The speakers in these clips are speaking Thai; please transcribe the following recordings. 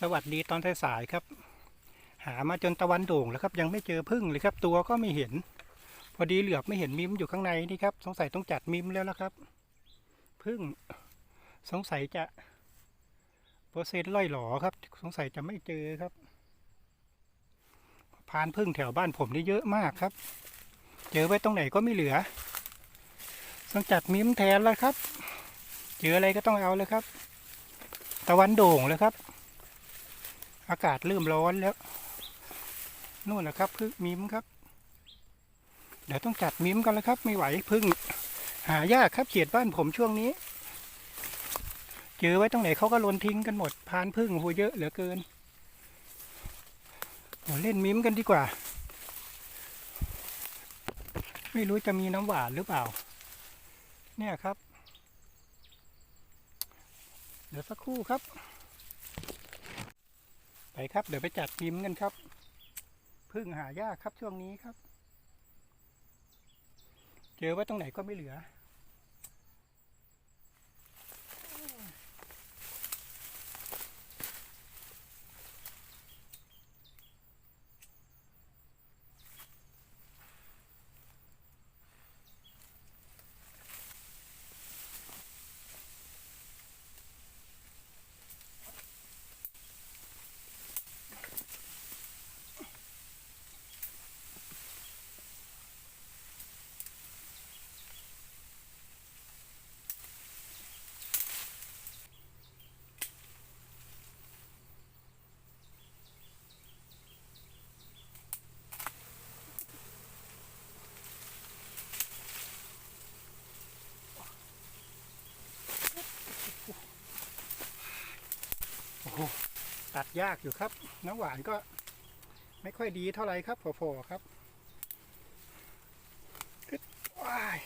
สวัสดีตอนสายๆครับ หามาจนตะวันโด่งแล้วครับ ยังไม่เจอพึ่งเลยครับ ตัวก็ไม่เห็น พอดีเหลือบไม่เห็นมิมอยู่ข้างในนี่ครับ สงสัยต้องจัดมิมแล้วนะครับพึ่งสงสัยจะเปอร์เซ็นต์ล่อยหลอครับ สงสัยจะไม่เจอครับพานพึ่งแถวบ้านผมนี่เยอะมากครับ เจอไว้ตรงไหนก็ไม่เหลือต้องจัดมิมแทนแล้วครับ เจออะไรก็ต้องเอาเลยครับ ตะวันโด่งแล้วครับ อากาศเริ่มร้อนแล้วนู่นนะครับพึ่งมิมครับ เดี๋ยวต้องจัดมิมกันแล้วครับ ไม่ไหวพึ่ง หายากครับเขียดบ้านผมช่วงนี้ เจอไว้ตรงไหนเขาก็ลนทิ้งกันหมดพานพึ่งโหเยอะเหลือเกินเล่นมิมกันดีกว่า ไม่รู้จะมีน้ำหวานหรือเปล่า เนี่ยครับ เดี๋ยวสักครู่ครับ ไปครับ เดี๋ยวไปจัดพิมพ์กันครับพึ่งหายากครับช่วงนี้ครับ เจอไว้ตรงไหนก็ไม่เหลือโห ตัดยากอยู่ครับ น้ำหวานก็ไม่ค่อยดีเท่าไหร่ครับพอๆครับอึ๊ดว้าย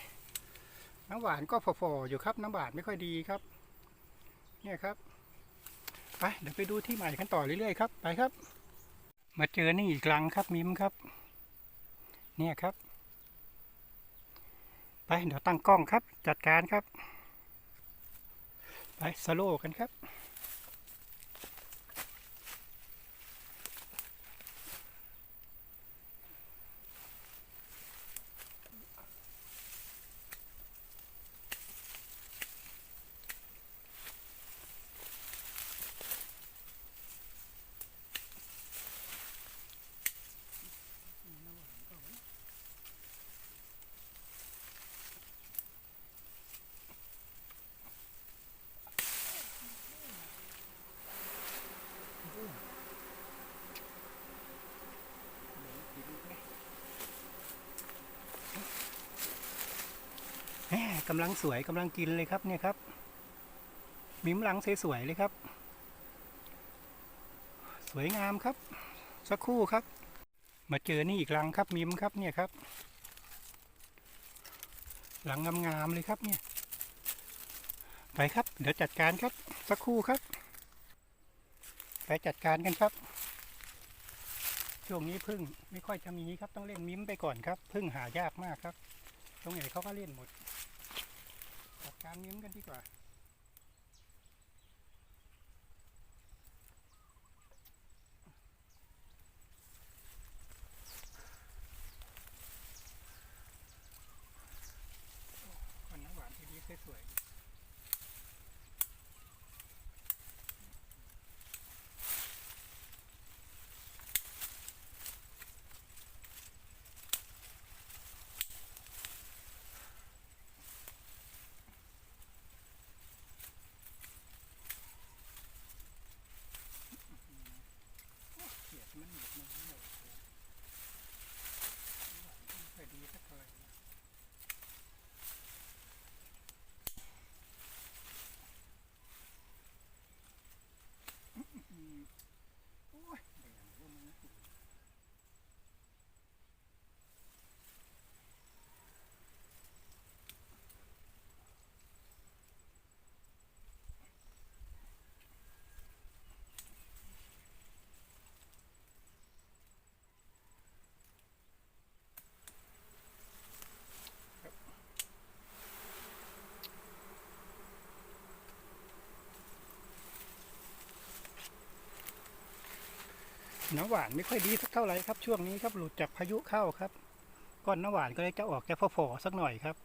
น้ำหวานก็พอๆอยู่ครับ น้ำหวานไม่ค่อยดีครับ เนี่ยครับไปเดี๋ยวไปดูที่ใหม่กันต่อเรื่อยๆครับไปครับ มาเจอนี่อีกครั้งครับมิมครับ เนี่ยครับ ไปเดี๋ยวตั้งกล้องครับ จัดการครับ ไปสโลว์กันครับ แหม่ กำลังสวยกำลังกินเลยครับเนี่ยครับมิมหลังสวยๆเลยครับ สวยงามครับ สักครู่ครับ มาเจอนี่อีกหลังครับมิมครับเนี่ยครับหลังงามๆเลยครับเนี่ยไปครับ เดี๋ยวจัดการครับ สักครู่ครับ ไปจัดการกันครับ ช่วงนี้พึ่งไม่ค่อยจะมีครับต้องเล่นมิมไปก่อนครับพึ่งหายากมากครับ ตรงไหนเขาก็เล่นหมด การมิ้มกันดีกว่าคนน้ำหวานทีนี้สวย น้ำหวานไม่ค่อยดีสักเท่าไหร่ครับช่วงนี้ครับหลุดจากพายุเข้าครับ ก้อนน้ำหวานก็เลยจะออกจะฝ่อๆสักหน่อยครับ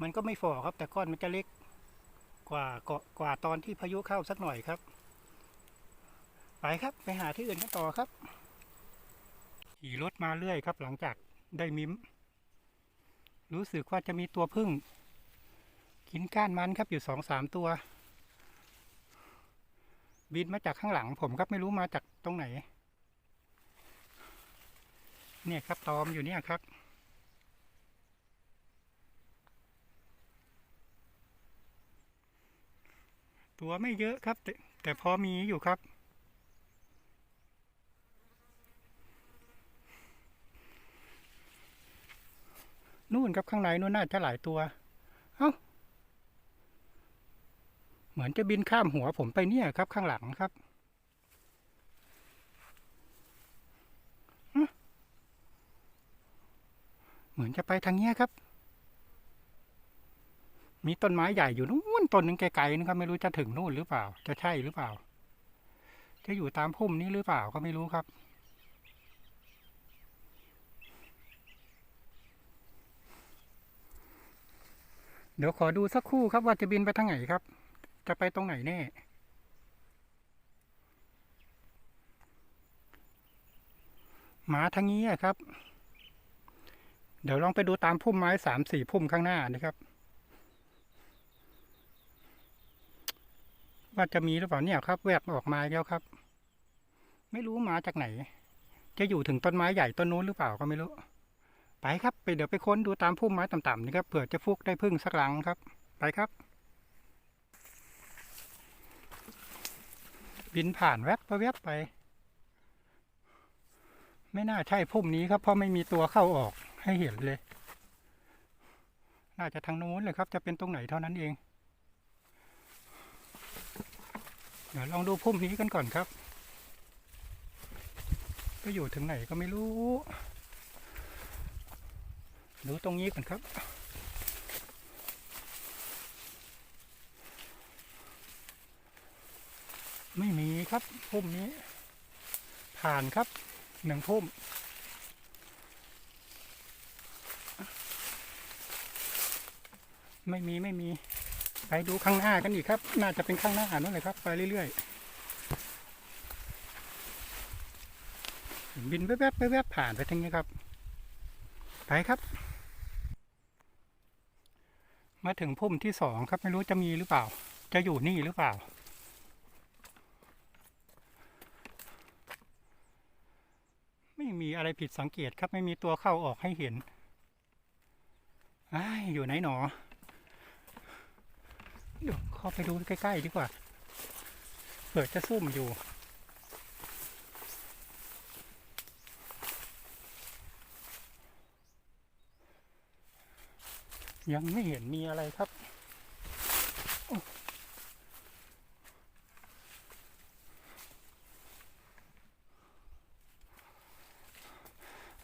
มันก็ไม่ฝ่อครับ แต่ก้อนมันจะเล็กกว่าเกาะกว่าตอนที่พายุเข้าสักหน่อยครับ ไปครับไปหาที่อื่นกันต่อครับขี่รถมาเรื่อยครับ หลังจากได้มิมรู้สึกว่าจะมีตัวพึ่งกินก้านมันครับอยู่สองสามตัว บินมาจากข้างหลังผมครับไม่รู้มาจากตรงไหน เนี่ยครับตอมอยู่เนี่ยครับ ตัวไม่เยอะครับ แต่แต่พอมีอยู่ครับ นู่นครับข้างในนู่นน่าจะหลายตัว เอ้า เหมือนจะบินข้ามหัวผมไปเนี่ยครับข้างหลังครับฮะ เหมือนจะไปทางเนี้ยครับ มีต้นไม้ใหญ่อยู่นู่นต้นหนึงไกลๆนะครับ ไม่รู้จะถึงนู่นหรือเปล่า จะใช่หรือเปล่า จะอยู่ตามพุ่มนี้หรือเปล่าก็ไม่รู้ครับเดี๋ยวขอดูสักครู่ครับว่าจะบินไปทางไหนครับ จะไปตรงไหนแน่ หมาทางนี้อะครับ เดี๋ยวลองไปดูตามพุ่มไม้สามสี่พุ่มข้างหน้านะครับ ว่าจะมีหรือเปล่าเนี่ยครับ แวบออกมาแล้วครับ ไม่รู้มาจากไหน จะอยู่ถึงต้นไม้ใหญ่ต้นนู้นหรือเปล่าก็ไม่รู้ ไปครับ ไปเดี๋ยวไปค้นดูตามพุ่มไม้ต่ำๆนี่ครับเผื่อจะฟุกได้พึ่งสักหลังครับ ไปครับ บินผ่านแวบไปแวบไป ไม่น่าใช่พุ่มนี้ครับเพราะไม่มีตัวเข้าออก ให้เห็นเลย น่าจะทางโน้นเลยครับ จะเป็นตรงไหนเท่านั้นเอง เดี๋ยวลองดูพุ่มนี้กันก่อนครับ ก็อยู่ถึงไหนก็ไม่รู้ดูตรงนี้ก่อนครับไม่มีครับพุ่มนี้ ผ่านครับหนึ่งพุ่ม ไม่มีไม่มี ไปดูข้างหน้ากันอีกครับ น่าจะเป็นข้างหน้านั่นเลยครับ ไปเรื่อยๆบินแวบๆแวบๆผ่านไปทางนี้ครับ ไปครับ มาถึงพุ่มที่สองครับไม่รู้จะมีหรือเปล่า จะอยู่นี่หรือเปล่าไม่มีอะไรผิดสังเกตครับไม่มีตัวเข้าออกให้เห็นอ้ายอยู่ไหนหนอ เดี๋ยวเข้าไปดูใกล้ ๆ ดีกว่าเผื่อจะซุ่มอยู่ ยังไม่เห็นมีอะไรครับ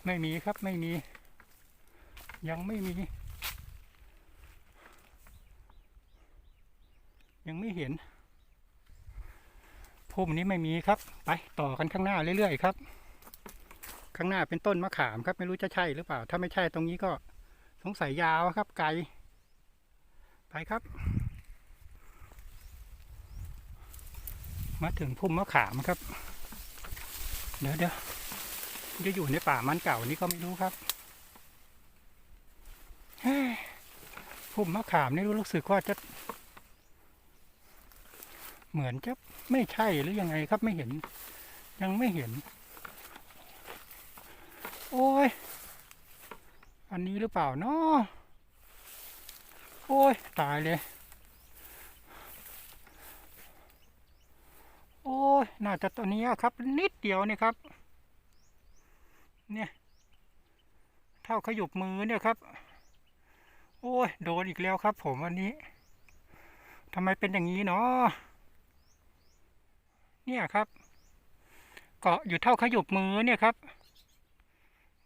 ไม่มีครับไม่มี ยังไม่มี ยังไม่ เห็นพุ่มนี้ไม่มีครับ ไปต่อกันข้างหน้าเรื่อยๆครับ ข้างหน้าเป็นต้นมะขามครับ ไม่รู้จะใช่หรือเปล่า ถ้าไม่ใช่ตรงนี้ก็สงสัยยาวครับ ไกล ไปครับ มาถึงพุ่มมะขามครับ เดี๋ยวเดี๋ยวจะอยู่ในป่ามันเก่านี้ก็ไม่รู้ครับพุ่มมะขามนี่รู้สึกว่าจะ เหมือนจะไม่ใช่หรือยังไงครับไม่เห็น ยังไม่เห็น โอ้ย อันนี้หรือเปล่าเนาะโอ้ย ตายเลย โอ้ย น่าจะตัวนี้ครับ นิดเดียวนี่ครับ เนี่ย เท่าขยุบมือเนี่ยครับ โอ้ย โดนอีกแล้วครับผมวันนี้ทำไมเป็นอย่างนี้เนาะ เนี่ยครับ เกาะอยู่เท่าขยุบมือเนี่ยครับ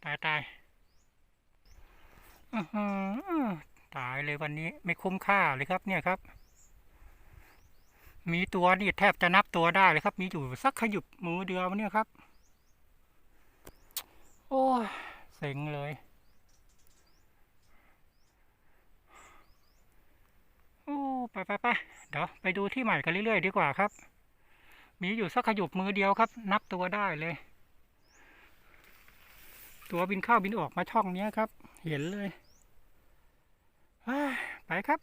ตายตายตายเลยวันนี้ไม่คุ้มค่าเลยครับ เนี่ยครับ มีตัวนี่แทบจะนับตัวได้เลยครับ มีอยู่สักขยุบมือเดียวเนี่ยครับ โอ้เซ็งเลยโอ้ไปไปไปเดี๋ยวไปดูที่ใหม่กันเรื่อยๆดีกว่าครับ มีอยู่สักขยุบมือเดียวครับ นับตัวได้เลย ตัวบินเข้าบินออกมาช่องนี้ครับ เห็นเลยไปครับ